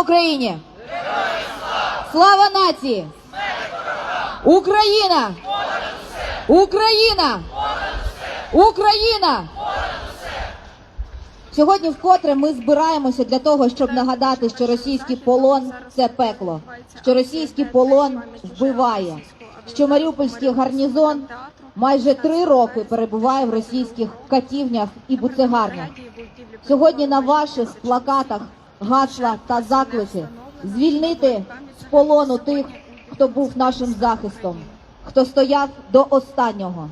Україні! Слава нації! Україна! Україна! Україна! Сьогодні вкотре ми збираємося для того, щоб нагадати, що російський полон це пекло, що російський полон вбиває, що Маріупольський гарнізон майже три роки перебуває в російських катівнях і буцегарнях. Сьогодні на ваших плакатах гасла та заклики звільнити з полону тих, хто був нашим захистом, хто стояв до останнього.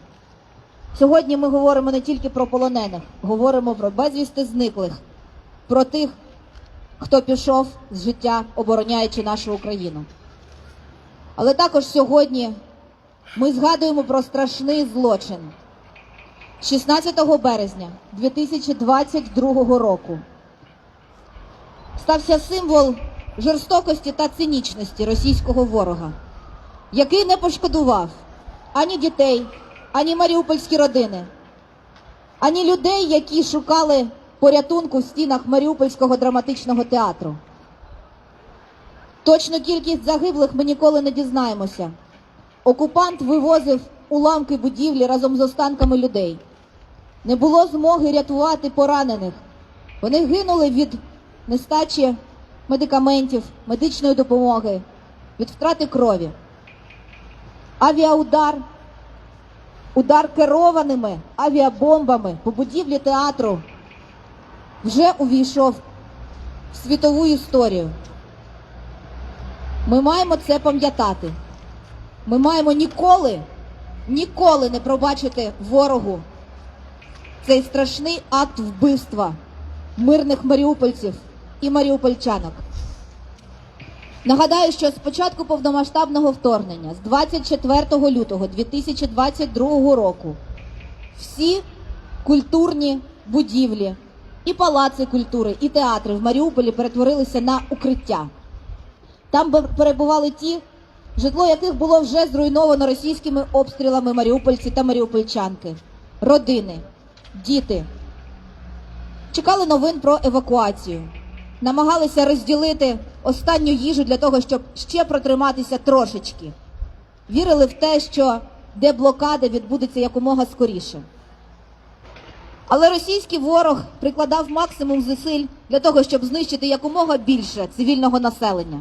Сьогодні ми говоримо не тільки про полонених, говоримо про безвісти зниклих, про тих, хто пішов з життя, обороняючи нашу Україну. Але також сьогодні ми згадуємо про страшний злочин. 16 березня 2022 року стався символ жорстокості та цинічності російського ворога, який не пошкодував ані дітей, ані маріупольські родини, ані людей, які шукали порятунку в стінах Маріупольського драматичного театру. Точну кількість загиблих ми ніколи не дізнаємося. Окупант вивозив уламки будівлі разом з останками людей. Не було змоги рятувати поранених. Вони гинули від нестачі медикаментів, медичної допомоги, від втрати крові. Авіаудар, удар керованими авіабомбами по будівлі театру вже увійшов в світову історію. Ми маємо це пам'ятати. Ми маємо ніколи, ніколи не пробачити ворогу цей страшний акт вбивства мирних маріупольців і маріупольчанок. Нагадаю, що з початку повномасштабного вторгнення, з 24 лютого 2022 року, всі культурні будівлі, і палаци культури, і театри в Маріуполі перетворилися на укриття. Там перебували ті, житло яких було вже зруйновано російськими обстрілами маріупольці та маріупольчанки, родини, діти. Чекали новин про евакуацію, намагалися розділити останню їжу для того, щоб ще протриматися трошечки. Вірили в те, що деблокада відбудеться якомога скоріше. Але російський ворог прикладав максимум зусиль для того, щоб знищити якомога більше цивільного населення.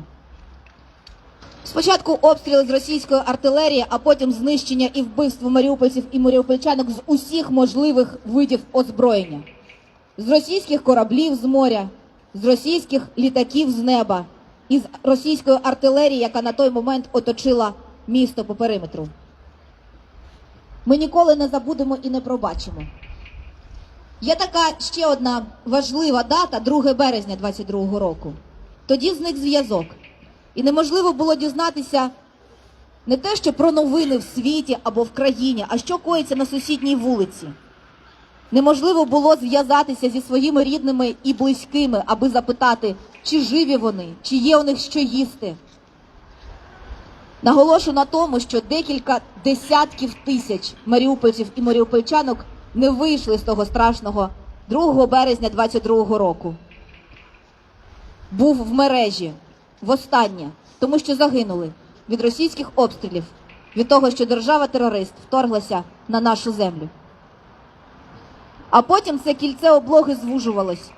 Спочатку обстріли з російської артилерії, а потім знищення і вбивство маріупольців і маріупольчанок з усіх можливих видів озброєння. З російських кораблів з моря, з російських літаків з неба і з російської артилерії, яка на той момент оточила місто по периметру. Ми ніколи не забудемо і не пробачимо. Є така ще одна важлива дата 2 березня 22 року. Тоді зник зв'язок. І неможливо було дізнатися не те, що про новини в світі або в країні, а що коїться на сусідній вулиці. Неможливо було зв'язатися зі своїми рідними і близькими, аби запитати, чи живі вони, чи є у них що їсти. Наголошу на тому, що декілька десятків тисяч маріупольців і маріупольчанок не вийшли з того страшного 2 березня 22 року. Був в мережі востаннє, тому що загинули від російських обстрілів, від того, що держава-терорист вторглася на нашу землю. А потім це кільце облоги звужувалось.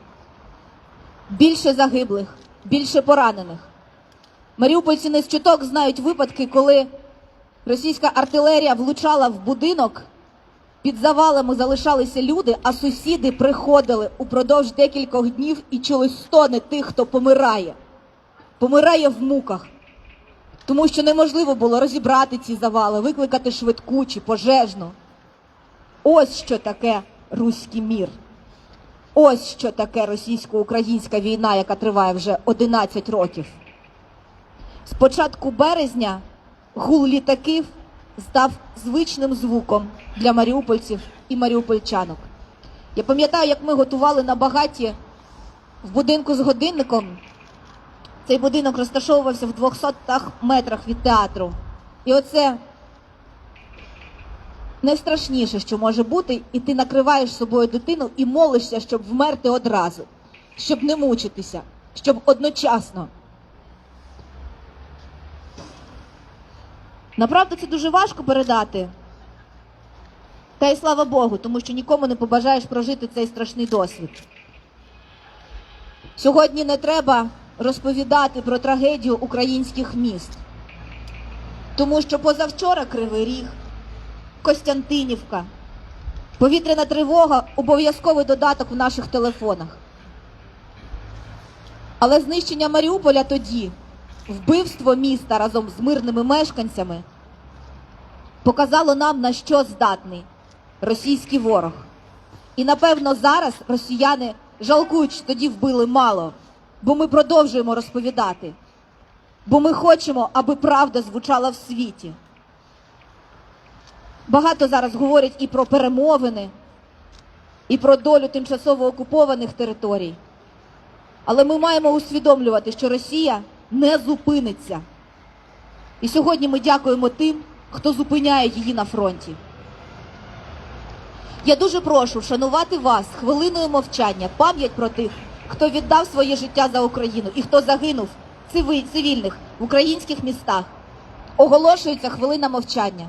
Більше загиблих, більше поранених. Маріупольці не з чуток знають випадки, коли російська артилерія влучала в будинок, під завалами залишалися люди, а сусіди приходили упродовж декількох днів і чули стони тих, хто помирає. Помирає в муках. Тому що неможливо було розібрати ці завали, викликати швидку чи пожежну. Ось що таке руський мір. Ось що таке російсько-українська війна, яка триває вже 11 років. З початку березня гул літаків став звичним звуком для маріупольців і маріупольчанок. Я пам'ятаю, як ми готували на багаті в будинку з годинником. Цей будинок розташовувався в 200 метрах від театру. І оце найстрашніше, що може бути, і ти накриваєш собою дитину і молишся, щоб вмерти одразу, щоб не мучитися, щоб одночасно. Направду це дуже важко передати. Та й слава Богу, тому що нікому не побажаєш прожити цей страшний досвід. Сьогодні не треба розповідати про трагедію українських міст, тому що позавчора кривий ріг. Костянтинівка, повітряна тривога обов'язковий додаток в наших телефонах. Але знищення Маріуполя тоді, вбивство міста разом з мирними мешканцями, показало нам, на що здатний російський ворог. І напевно зараз росіяни жалкують, що тоді вбили мало, бо ми продовжуємо розповідати. Бо ми хочемо, аби правда звучала в світі. Багато зараз говорять і про перемовини, і про долю тимчасово окупованих територій. Але ми маємо усвідомлювати, що Росія не зупиниться. І сьогодні ми дякуємо тим, хто зупиняє її на фронті. Я дуже прошу вшанувати вас хвилиною мовчання, пам'ять про тих, хто віддав своє життя за Україну і хто загинув цивільних в українських містах. Оголошується хвилина мовчання.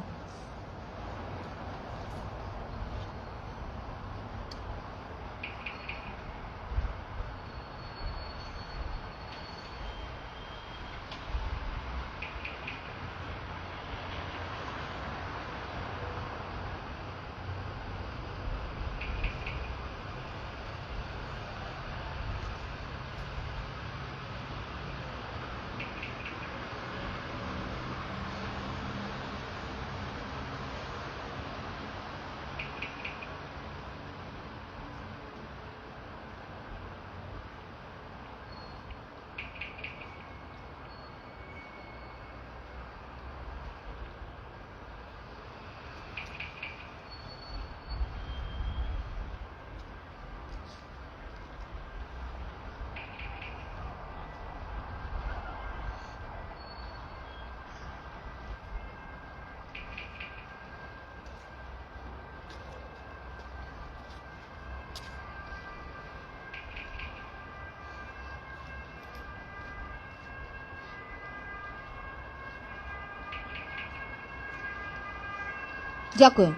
Дякую.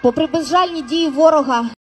Попри безжальні дії ворога